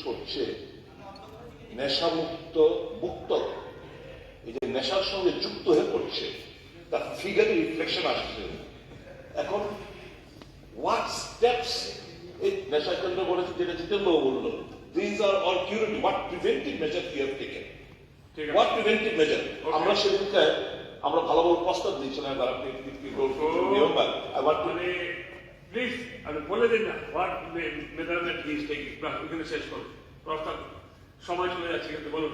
ছড়ছে নেশামুক্ত মুক্ত। এই যে নেশার সঙ্গে যুক্ত হয়ে পড়ছে তার ফিগারে রিফ্লেকশন আসছে। এখন হোয়াট স্টেপস এই নেশা কেন্দ্র বলেছে যেটা জিতেন্দ্র বলল these are all security what preventive measure you have taken what preventive measure আমরা সেদিনকে আমরা ভালো ভালো প্রস্তাব দিয়েছিলাম মানে প্লিজ আমি বলে দিন না হোয়াট মেজারমেন্ট প্লিজ টেক ওখানে শেষ করুন প্রস্তাব সময় চলে যাচ্ছে কিন্তু বলুন।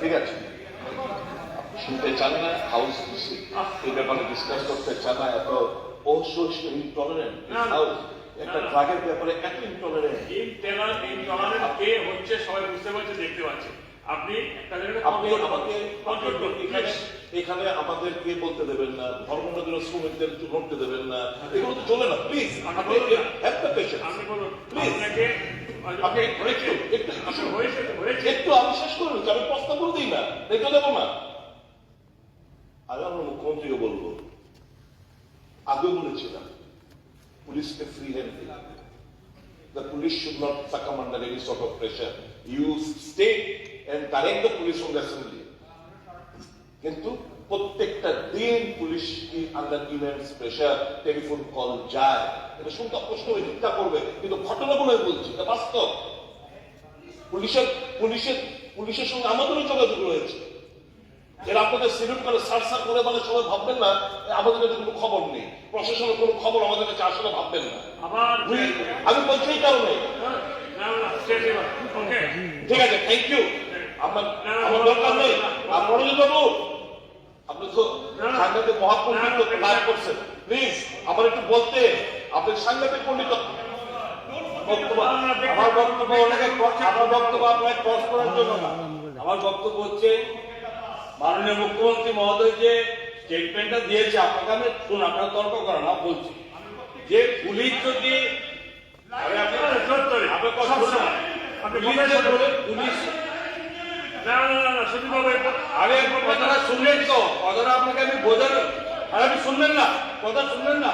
ঠিক আছে। শুনতে চান না হাউস এই ব্যাপারে ডিসকাস করতে চান না এত অসহিষ্ণু ইনটলারেন্ট। হাউস একটা। ড্রাগের ব্যাপারে এত ইনটলারেন্ট এই কে হচ্ছে সবাই বুঝতে পারছে দেখতে পাচ্ছে। আপনি এখানে আমাদেরকে বলতে দেবেন না ধর্মনগর শ্রমিকদের লড়তে দেবেন না। এগুলো তো চলে না প্লিজ একটু আমি শেষ করে দিচ্ছি আমি প্রস্তাব করে দিই না। দেখতে দেবো না। আমি আমার মুখ্যমন্ত্রীকে বলব আগেও বলেছিলাম পুলিশকে ফ্রি হ্যান্ড দিন। The police should not succumb under any sort of pressure. You stay and direct the police from the assembly. কিন্তু প্রত্যেকটা দিন police under immense pressure telephone call যায় এটা শুনতে প্রশ্ন হয়ে চিন্তা করবে কিন্তু ঘটনা বলে বলছি এটা বাস্তব পুলিশের পুলিশের পুলিশের সঙ্গে আমাদেরও যোগাযোগ রয়েছে এরা আপনাদের সিলিউট করে সারসা করে মানে সবাই ভাববেন না আমাদের কাছে কোনো খবর নেই প্রশাসনের কোনো খবর আমাদের কাছে আসলে ভাববেন না আমি বলছি এই কারণে ঠিক আছে থ্যাংক ইউ না, দরকার নেই। আর মনোজ বাবু আপনি তো। সাংঘাতিক মহাপণ্ডিত। করছেন। প্লিজ আমার একটু বলতে আপনি সাংঘাতিক পণ্ডিত বক্তব্য আমার বক্তব্য অনেকে আমার বক্তব্য আপনাকে ক্রস করার জন্য না। আমার বক্তব্য হচ্ছে মাননীয় মুখ্যমন্ত্রী মহোদয় যে স্টেটমেন্টটা দিয়েছে আপনাকে আমি শুন আপনার তর্ক করেন না বলছি। যে পুলিশ যদি আপনার পুলিশ কথা যে শুনুন। বলে- পুলিশ না না না না এটা- আরে কথাটা শুনলেন তো? কথাটা আপনাকে আমি বোঝানো আর আপনি শুনলেন না? কথা শুনলেন না?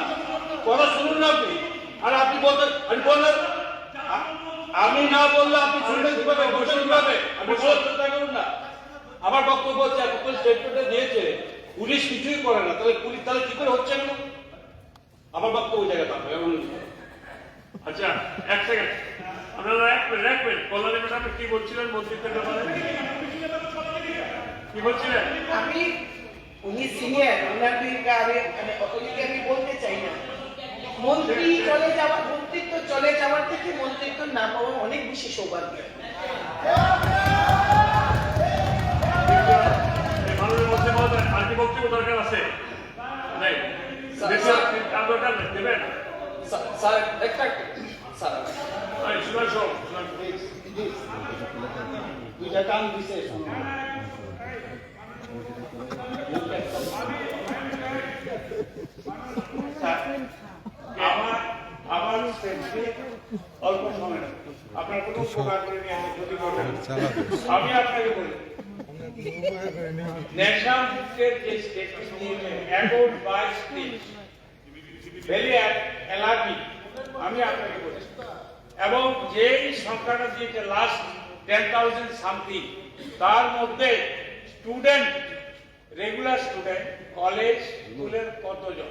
কথা শুনুন না আপনি। আর আপনি বলতেন আমি বললেন আমি না বললে আপনি শুনবেন কীভাবে? বসেন কীভাবে? আপনি বলার চেষ্টা করুন না। আমার বক্তব্য হচ্ছে এত স্টেটমেন্টে দিয়েছে। পুলিশ কিছুই করে না। তাহলে পুলিশ তাহলে কি করে হচ্ছে কেন আমার বক্তব্য আপনাকে বলুন। আচ্ছা এক সেকেন্ড আপনারা এক মিনিট এক মিনিট কল্যাণী ম্যাডাম কি বলছিলেন মন্ত্রিত্বের ব্যাপারে? কি বলছিলেন? আমি উনি সিনিয়র ওনাকে আমি মানে উনিকে আমি বলতে চাই না। মন্ত্রী চলে যাওয়া মন্ত্রিত্ব চলে যাওয়ার থেকে মন্ত্রিত্ব না পাওয়া অনেক বেশি সৌভাগ্য। দরকার আছে? দরকার দেবেন? স্যার একটা স্যার। হোক। দুইটা কান দিছে। যে এবং যেই সংখ্যাটা দিয়েছে লাস্ট টেন থাউজেন্ড সামথিং তার মধ্যে স্টুডেন্ট রেগুলার স্টুডেন্ট কলেজ স্কুলের কতজন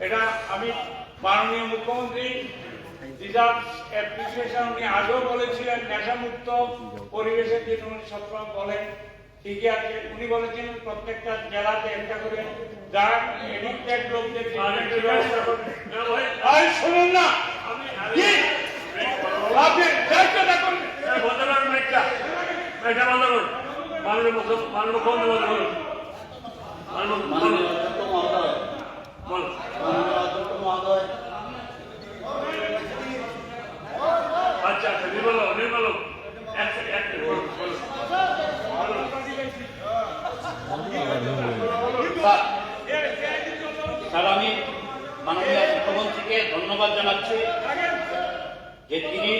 এটা আমি মাননীয় মুখ্যমন্ত্রী রিজার্ভ অ্যাপ্লিকেশন উনি আগেও বলেছিলেন নেশামুক্ত পরিবেশের জন্য উনি সবসময় বলেন ঠিকই আছে উনি বলেছেন প্রত্যেকটা জেলাতে একটা করে যার এডিক্টেড লোকদের আর ব্যবস্থা করুন। আর শুনুন না? আপনি করুন। মাইকটা বন্ধ করুন। মাননীয় মুখ্য- মাননীয় মুখ্যমন্ত্রী। মাননীয় মহোদয় বলুন। মাননীয় অধ্যক্ষ মহোদয় আচ্ছা আচ্ছা নির্মল নির্মল। এক এক স্যার আমি মাননীয় মুখ্যমন্ত্রীকে ধন্যবাদ জানাচ্ছি যে তিনি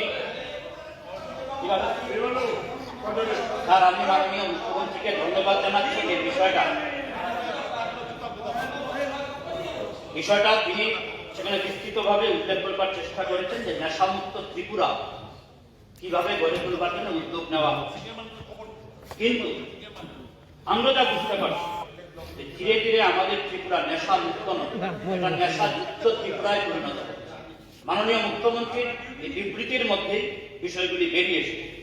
স্যার, আমি মাননীয় মুখ্যমন্ত্রীকে ধন্যবাদ জানাচ্ছি বিষয়টা। বিষয়টা তিনি সেখানে বিস্তৃতভাবে করবার চেষ্টা করেছেন যে নেশামুক্ত ত্রিপুরা কীভাবে গড়ে তুলবার জন্য উদ্যোগ নেওয়া হচ্ছে কিন্তু আমরা যা বুঝতে পারছি ধীরে ধীরে আমাদের ত্রিপুরা নেশা মুক্ত নয় ত্রিপুরায় পরিণত মাননীয় মুখ্যমন্ত্রীর এই বিবৃতির মধ্যে বিষয়গুলি বেরিয়ে এসেছে।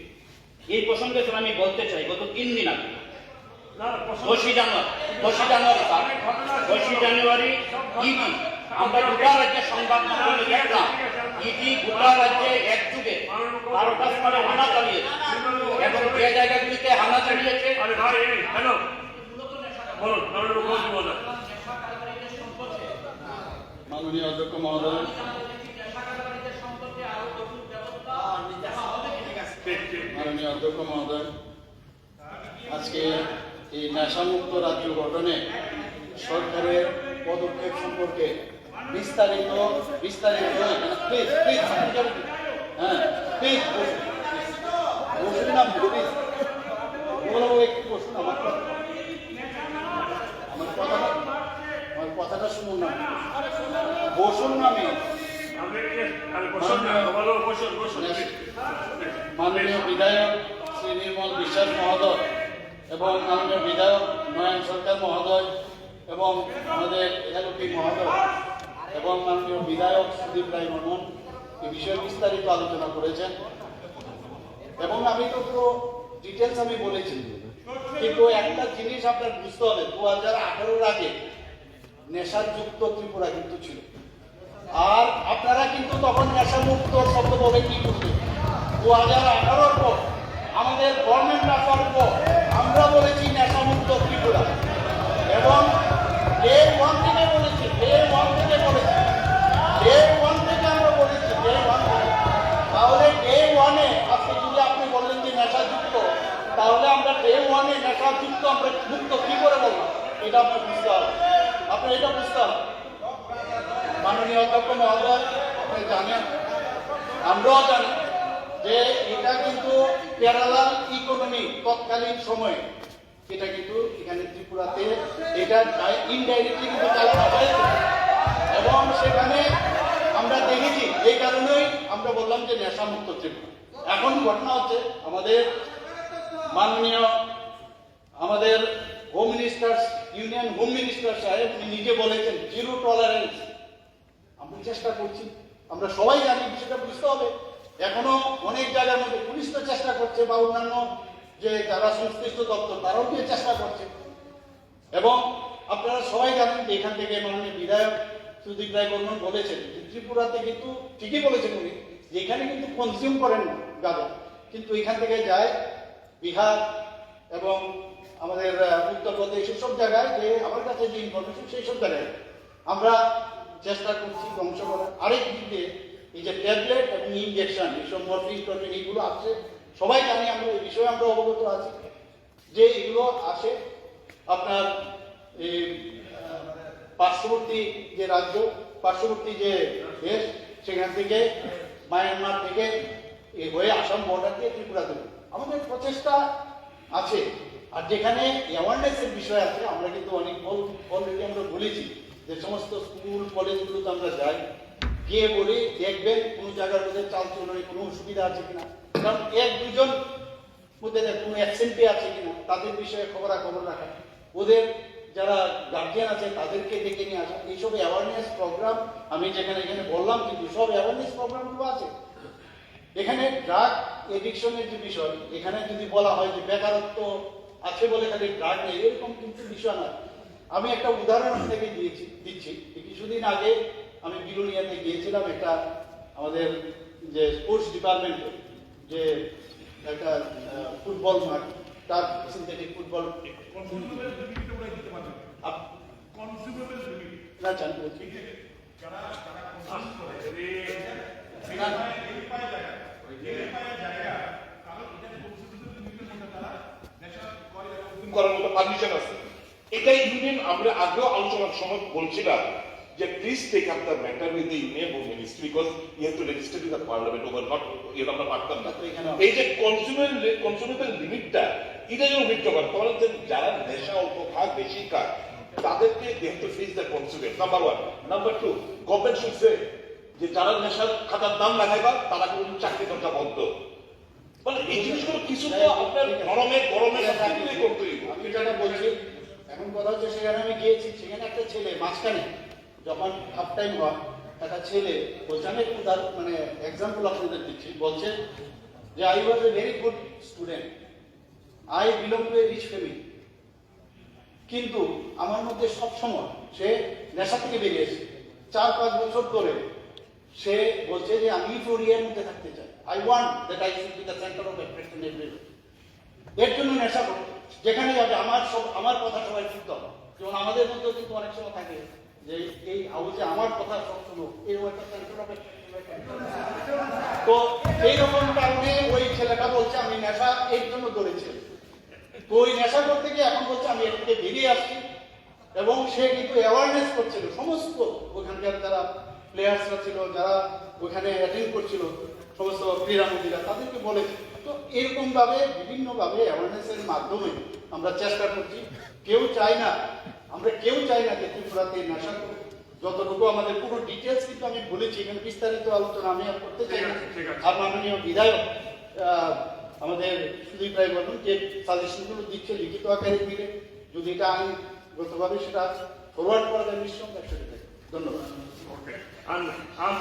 এই প্রসঙ্গে স্যার আমি বলতে চাই গত তিন দিন আগে। না প্রশ্ন- দশই জানুয়ারি দশই জানুয়ারি দশই জানুয়ারি ইডি আমরা গোটা রাজ্যে সংবাদ মাধ্যমে দেখলাম ইডি গোটা রাজ্যে একযুগে বারোটা স্তরে হানা চালিয়েছে। এবং যে জায়গাগুলিতে হানা মাননীয় অধ্যক্ষ মহোদয় অধ্যক্ষ মহোদয় আজকে এই নেশামুক্ত রাজ্য গঠনে সরকারের পদক্ষেপ সম্পর্কে বিস্তারিত বিস্তারিত হ্যাঁ বসুন না প্লিজ বলব একটু বসুন আমার কথা আমার কথাটা আমার কথাটা শুনুন না বসুন না আমি আপনি কি- আরে বসুন না বলো বসুন বসুন মাননীয় বিধায়ক শ্রী নির্মল বিশ্বাস মহোদয় এবং মাননীয় বিধায়ক নয়ন সরকার মহোদয় এবং আমাদের এলাকি মহোদয় এবং মাননীয় বিধায়ক সুদীপ রায় বর্মন এই বিষয়ে বিস্তারিত আলোচনা করেছেন। এবং আমি তো পুরো ডিটেলস আমি বলেছি। কিন্তু একটা জিনিস আপনার বুঝতে হবে দু হাজার আঠারোর আগে নেশাযুক্ত ত্রিপুরা কিন্তু ছিল। আর আপনারা কিন্তু তখন নেশামুক্ত শব্দ বলে কি বুঝলেন? দু হাজার আঠারোর পর আমাদের গভর্নমেন্ট আসার পর আমরা বলেছি নেশামুক্ত ত্রিপুরা এবং ডে ওয়ান থেকে বলেছি ডে ওয়ান থেকে বলেছি ডে ওয়ান থেকে আমরা বলেছি ডে ওয়ান থেকে তাহলে ডে ওয়ানে আজকে যদি আপনি বললেন যে নেশাযুক্ত তাহলে আমরা ডে ওয়ানে আমরা মুক্ত কি করে বলব? এটা আপনার বুঝতে হবে। আপনার এটা বুঝতে হবে। মাননীয় অধ্যক্ষ মহোদয়, আপনি জানেন, আমরাও জানি যে এটা কিন্তু কেরালার ইকোনমি তৎকালীন সময়ে, এটা কিন্তু এখানে ত্রিপুরাতে এটা ইনডাইরেক্টলি কিন্তু এবং সেখানে আমরা দেখেছি, এই কারণেই আমরা বললাম যে নেশামুক্ত ত্রিপুরা। এখন ঘটনা হচ্ছে, আমাদের মাননীয় আমাদের home minister union home minister সাহেব, উনি নিজে বলেছেন জিরো টলারেন্স আমরা চেষ্টা করছি। আমরা সবাই জানি বিষয়টা বুঝতে হবে। এখনও অনেক জায়গার মধ্যে পুলিশ তো চেষ্টা করছে বা অন্যান্য যে যারা সংশ্লিষ্ট দপ্তর, তারাও গিয়ে চেষ্টা করছে। এবং আপনারা সবাই জানেন যে এখান থেকে মাননীয় বিধায়ক সুদীপ রায় বর্মন বলেছেন যে ত্রিপুরাতে কিন্তু ঠিকই বলেছেন উনি, যে এখানে কিন্তু কনজিউম করেন না গাঁজা কিন্তু এখান থেকে যায় বিহার এবং আমাদের উত্তরপ্রদেশ এসব জায়গায় যে আমার কাছে যে ইনফরমেশন সেই সব জায়গায়। আমরা চেষ্টা করছি ধ্বংস করার। আরেক দিকে এই যে ট্যাবলেট এবং ইনজেকশন এইসব মরফিন টরফিন এইগুলো আছে সবাই জানি আমরা, এই বিষয়ে আমরা অবগত আছি যে এগুলো আসে আপনার এই পার্শ্ববর্তী যে রাজ্য, পার্শ্ববর্তী যে দেশ, সেখান থেকে মায়ানমার থেকে হয়ে আসাম বর্ডার দিয়ে ত্রিপুরা দেবে আমাদের প্রচেষ্টা আছে। আর যেখানে অ্যাওয়ারনেসের বিষয় আছে, আমরা কিন্তু অনেক অলরেডি আমরা বলেছি যে সমস্ত স্কুল, কলেজগুলোতে আমরা যাই। গিয়ে বলি, দেখবেন কোনো জায়গার মধ্যে চাল চলনে কোনো অসুবিধা আছে কিনা। কারণ এক, দুজন মধ্যে কোনো অ্যাবসেন্টে আছে কিনা, তাদের বিষয়ে খবরাখবর রাখা। ওদের যারা গার্জিয়ান আছে, তাদেরকে ডেকে নিয়ে আসা। এইসব অ্যাওয়ারনেস প্রোগ্রাম আমি যেখানে এখানে বললাম, কিন্তু সব অ্যাওয়ারনেস প্রোগ্রামগুলো আছে। এখানে ড্রাগ এডিকশনের যে বিষয়, এখানে যদি বলা হয় যে বেকারত্ব আছে বলে খালি ড্রাগ নেই এরকম কিন্তু বিষয় না আমি একটা উদাহরণ আপনাকে দিয়েছি দিচ্ছি। কিছুদিন আগে আমি বিরুলিয়াতে গিয়েছিলাম একটা আমাদের যে স্পোর্টস ডিপার্টমেন্টে যে একটা ফুটবল মাঠ তার সিনথেটিক ফুটবল না বলছি। করার মতো পারমিশন আছে। এটাই ইউনিয়ন আমরা আগেও আলোচনার সময় বলছিলাম যে please take up the matter with the union home ministry because you have to register with the parliament over not এর আমরা পারতাম না। এই যে কনজিউমার কনজিউমেবল লিমিটটা এটা যেন মিট করেন তাহলে যে যারা নেশা অল্প খাক বেশি খাক তাদেরকে they have to face the consumer number one number two government শুনছে যে যারা নেশার খাতার দাম লাগাইবা তারা কিন্তু চাকরি দরজা বন্ধ। মানে এই জিনিসগুলো কিছু তো আপনার গরমে গরমে করতে। আমি যেটা বলছি, এখন কথা হচ্ছে সেখানে আমি গিয়েছি, সেখানে একটা ছেলে, মাঝখানে, যখন হাফ টাইম হয়, একটা ছেলে বলছে, আমি একটু তার মানে এক্সাম্পল আপনাদের দিচ্ছি। বলছে যে I was a very good student I belong to a rich family কিন্তু আমার মধ্যে সব সময় সে নেশা থেকে বেরিয়েছে চার, পাঁচ বছর ধরে সে বলছে যে, আমি ফ্লোরিয়ার মধ্যে থাকতে চাই। I want that I should be the centre of attraction এর জন্য নেশা করো যেখানে যাবে আমার সব আমার কথা সবাই শুনতে হবে। যেমন আমাদের মধ্যেও কিন্তু অনেক সময় থাকে যে এই হাউসে আমার কথা সব শুনো এরকম তো এইরকম কারণে ওই ছেলেটা বলছে, আমি নেশা এর জন্য ধরেছি। তো ওই নেশা করতে গিয়ে এখন বলছে, আমি এর থেকে বেরিয়ে আসছি। এবং সে কিন্তু অ্যাওয়ারনেস করছিল, সমস্ত ওখানকার যারা প্লেয়ার্সরা ছিল, যারা ওখানে অ্যাটেন্ড করছিল, সমস্ত ক্রীড়ামন্ত্রীরা তাদেরকে বলেছে। তো এরকম ভাবে বিভিন্ন অ্যাওয়ারনেসের মাধ্যমে আমরা চেষ্টা করছি কেউ চাই না আমরা কেউ চাই না যে ত্রিপুরাতে নেশা। যতটুকু আমাদের পুরো ডিটেলস কিন্তু আমি বলেছি এখানে বিস্তারিত আলোচনা আমি আর করতে চাই না। আর মাননীয় বিধায়ক আমাদের সুদীপ রায় বলুন যে সাজেশনগুলো দিচ্ছে লিখিত আকারে দিলে যদি এটা আইনগতভাবে সেটা ফরওয়ার্ড করা যায় নিঃসন্দেহে সেটা। ধন্যবাদ ওকে আর আর